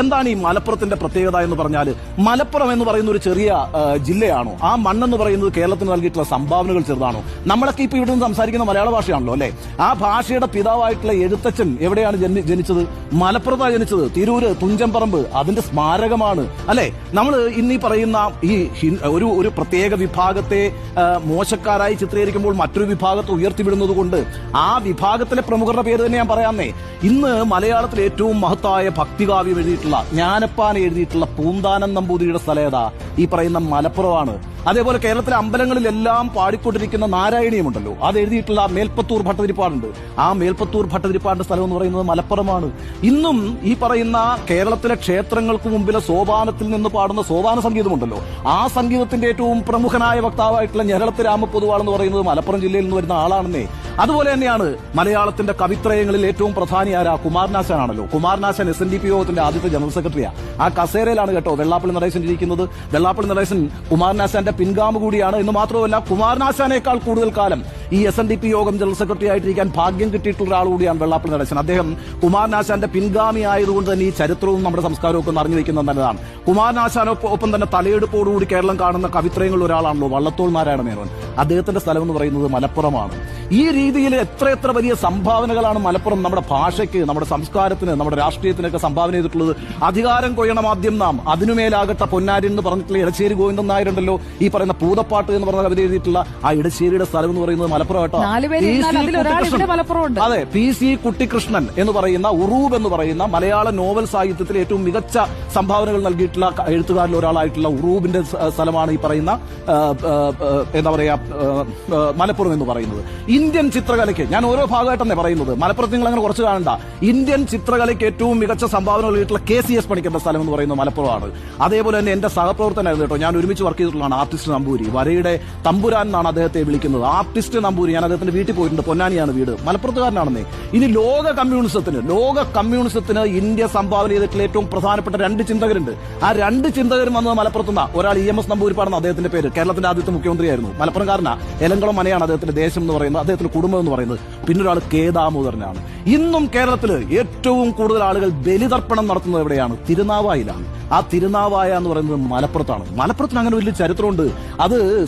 എന്താണ് ഈ മലപ്പുറത്തിന്റെ പ്രത്യേകത എന്ന് പറഞ്ഞാൽ മലപ്പുറം എന്ന് പറയുന്ന ഒരു ചെറിയ ജില്ലയാണോ? ആ മണ്ണെന്ന് പറയുന്നത് കേരളത്തിന് നൽകിയിട്ടുള്ള സംഭാവനകൾ ചെറുതാണോ? നമ്മളൊക്കെ ഇപ്പൊ ഇവിടെ സംസാരിക്കുന്ന മലയാള ഭാഷയാണല്ലോ അല്ലെ? ആ ഭാഷയുടെ പിതാവായിട്ടുള്ള എഴുത്തച്ഛൻ എവിടെയാണ് ജനിച്ചത്? മലപ്പുറത്താണ് ജനിച്ചത് തിരൂര് തുഞ്ചംപറമ്പ്. അതിന്റെ സ്മാരകമാണ് അല്ലെ? നമ്മൾ ഇന്നീ പറയുന്ന ഈ ഒരു ഒരു പ്രത്യേക വിഭാഗത്തെ മോശക്കാരായി ചിത്രീകരിക്കുമ്പോൾ മറ്റൊരു വിഭാഗത്തെ ഉയർത്തിവിടുന്നത് കൊണ്ട് ആ വിഭാഗത്തിലെ പ്രമുഖരുടെ പേര് തന്നെ ഞാൻ പറയാമെന്നേ ഇന്ന് മലയാളത്തിലെ ഏറ്റവും മഹത്തായ ഭക്തികാവ്യം എഴുതിയിട്ടുള്ള ജ്ഞാനപ്പാൻ എഴുതിയിട്ടുള്ള പൂന്താനം നമ്പൂതിരിയുടെ സ്ഥലം ഏതാ? ഈ പറയുന്ന മലപ്പുറമാണ്. അതേപോലെ കേരളത്തിലെ അമ്പലങ്ങളിലെല്ലാം പാടിക്കൊണ്ടിരിക്കുന്ന നാരായണീയമുണ്ടല്ലോ അത് എഴുതിയിട്ടുള്ള മേൽപ്പത്തൂർ ഭട്ടതിരിപ്പാടുണ്ട്. ആ മേൽപ്പത്തൂർ ഭട്ടതിരിപ്പാടിന്റെ സ്ഥലം എന്ന് പറയുന്നത് മലപ്പുറമാണ്. ഇന്നും ഈ പറയുന്ന കേരളത്തിലെ ക്ഷേത്രങ്ങൾക്ക് മുമ്പിലെ സോപാനത്തിൽ നിന്ന് പാടുന്ന സോപാന സംഗീതമുണ്ടല്ലോ ആ സംഗീതത്തിന്റെ ഏറ്റവും പ്രമുഖനായ വക്താവായിട്ടുള്ള ഞരളത്ത് എന്ന് പറയുന്നത് മലപ്പുറം ജില്ലയിൽ നിന്ന് വരുന്ന ആളാണെന്നേ. അതുപോലെ തന്നെയാണ് മലയാളത്തിന്റെ കവിത്രയങ്ങളിൽ ഏറ്റവും പ്രധാനിയായ കുമാരനാശാനാണല്ലോ. Kumaranasan S N D P യോഗത്തിന്റെ ആദ്യത്തെ ജനറൽ സെക്രട്ടറിയാ. ആ കസേരയിലാണ് കേട്ടോ വെള്ളാപ്പള്ളി നടേശൻ ഇരിക്കുന്നത് വെള്ളാപ്പള്ളി നടേശൻ കുമാരനാശാന്റെ പിൻഗാമ കൂടിയാണ്. എന്ന് മാത്രമല്ല കുമാരനാശാനേക്കാൾ കൂടുതൽ കാലം ഈ S N D P Yogam general secretary ആയിട്ടിരിക്കാൻ ഭാഗ്യം കിട്ടിയിട്ടുള്ള ഒരാൾ കൂടിയാണ് വെള്ളാപ്പള്ളി നടേശൻ. അദ്ദേഹം കുമാരനാശാന്റെ പിൻഗാമി ആയതുകൊണ്ട് തന്നെ ഈ ചരിത്രവും നമ്മുടെ സംസ്കാരവും ഒക്കെ നിറഞ്ഞു വെക്കുന്നത് നല്ലതാണ്. കുമാരനാശാനൊപ്പം തന്നെ തലയെടുപ്പോടുകൂടി കേരളം കാണുന്ന കവിത്രയങ്ങളിൽ ഒരാളാണല്ലോ വള്ളത്തോൾ നാരായണ മേനോൻ അദ്ദേഹത്തിന്റെ സ്ഥലം എന്ന് പറയുന്നത് മലപ്പുറമാണ്. ഈ രീതിയിൽ എത്ര എത്ര വലിയ സംഭാവനകളാണ് മലപ്പുറം നമ്മുടെ ഭാഷയ്ക്ക് നമ്മുടെ സംസ്കാരത്തിന് നമ്മുടെ രാഷ്ട്രീയത്തിനൊക്കെ സംഭാവന ചെയ്തിട്ടുള്ളത്. അധികാരം കൊയ്യണം ആദ്യം നാം അതിനുമേലാകട്ടെ പൊന്നാരി എന്ന് പറഞ്ഞിട്ടുള്ള ഇടശ്ശേരി ഗോവിന്ദൻ നായരുണ്ടല്ലോ ഈ പറയുന്ന പൂതപ്പാട്ട് എന്ന് പറഞ്ഞ കവിത എഴുതിയിട്ടുള്ള ആ ഇടശ്ശേരിയുടെ സ്ഥലം എന്ന് പറയുന്നത് മലപ്പുറം കേട്ടോ. അതെ പി സി കുട്ടിക്കൃഷ്ണൻ എന്ന് പറയുന്ന ഉറൂബ് എന്ന് പറയുന്ന മലയാള നോവൽ സാഹിത്യത്തിൽ ഏറ്റവും മികച്ച സംഭാവനകൾ നൽകിയിട്ടുള്ള എഴുത്തുകാരിൽ ഒരാളായിട്ടുള്ള ഉറൂബിന്റെ സ്ഥലമാണ് ഈ പറയുന്ന എന്താ പറയാ മലപ്പുറം എന്ന് പറയുന്നത്. ഇന്ത്യൻ ചിത്രകലയ്ക്ക് ഞാൻ ഓരോ ഭാഗമായിട്ട് തന്നെ പറയുന്നത് മലപ്പുറത്ത് നിങ്ങൾ അങ്ങനെ കുറച്ച് കാണണ്ട. ഇന്ത്യൻ ചിത്രകലയ്ക്ക് ഏറ്റവും മികച്ച സംഭാവന നൽകിയിട്ടുള്ള കെ സി എസ് പണിക്കേണ്ട സ്ഥലം എന്ന് പറയുന്നത് മലപ്പുറമാണ്. അതേപോലെ തന്നെ എന്റെ സഹപ്രവർത്തനായിരുന്നു കേട്ടോ ഞാൻ ഒരുമിച്ച് വർക്ക് ചെയ്തിട്ടുള്ളതാണ് ആർട്ടിസ്റ്റ് നമ്പൂരി. വരയുടെ തമ്പുരാൻ എന്നാണ് അദ്ദേഹത്തെ വിളിക്കുന്നത്. ആർട്ടിസ്റ്റ് നമ്പൂരി ഞാൻ അദ്ദേഹത്തിന്റെ വീട്ടിൽ പോയിട്ടുണ്ട് പൊന്നാനിയാണ് വീട്. മലപ്പുറത്തുകാരനാണെന്നേ. ഇനി ലോക കമ്മ്യൂണിസത്തിന് ലോക കമ്മ്യൂണിസത്തിന് ഇന്ത്യ സംഭാവന ചെയ്തിട്ടുള്ള ഏറ്റവും പ്രധാനപ്പെട്ട രണ്ട് ചിന്തകരുണ്ട്. ആ രണ്ട് ചിന്തകരും വന്നത് മലപ്പുറത്തുനിന്ന. ഒരാൾ ഇ എം എസ് നമ്പൂരിപ്പാടെന്ന് അദ്ദേഹത്തിന്റെ പേര്. കേരളത്തിന്റെ ആദ്യത്തെ മുഖ്യമന്ത്രിയായിരുന്നു. മലപ്പുറം മലപ്പുറംകാരനാ. എലങ്കളം മനയാണ് അദ്ദേഹത്തിന്റെ ദേശം എന്ന് പറയുന്നത് അദ്ദേഹത്തിന്റെ കുടുംബം എന്ന് പറയുന്നത്. പിന്നെ ഒരാൾ കെ ഇന്നും കേരളത്തിൽ ഏറ്റവും കൂടുതൽ ആളുകൾ ബലിതർപ്പണം നടത്തുന്നത് എവിടെയാണ്? തിരുനാവായിലാണ്. ആ തിരുനാവായ എന്ന് പറയുന്നത് മലപ്പുറത്താണ്. മലപ്പുറത്തിന് അങ്ങനെ വലിയ ചരിത്രമുണ്ട്. അത്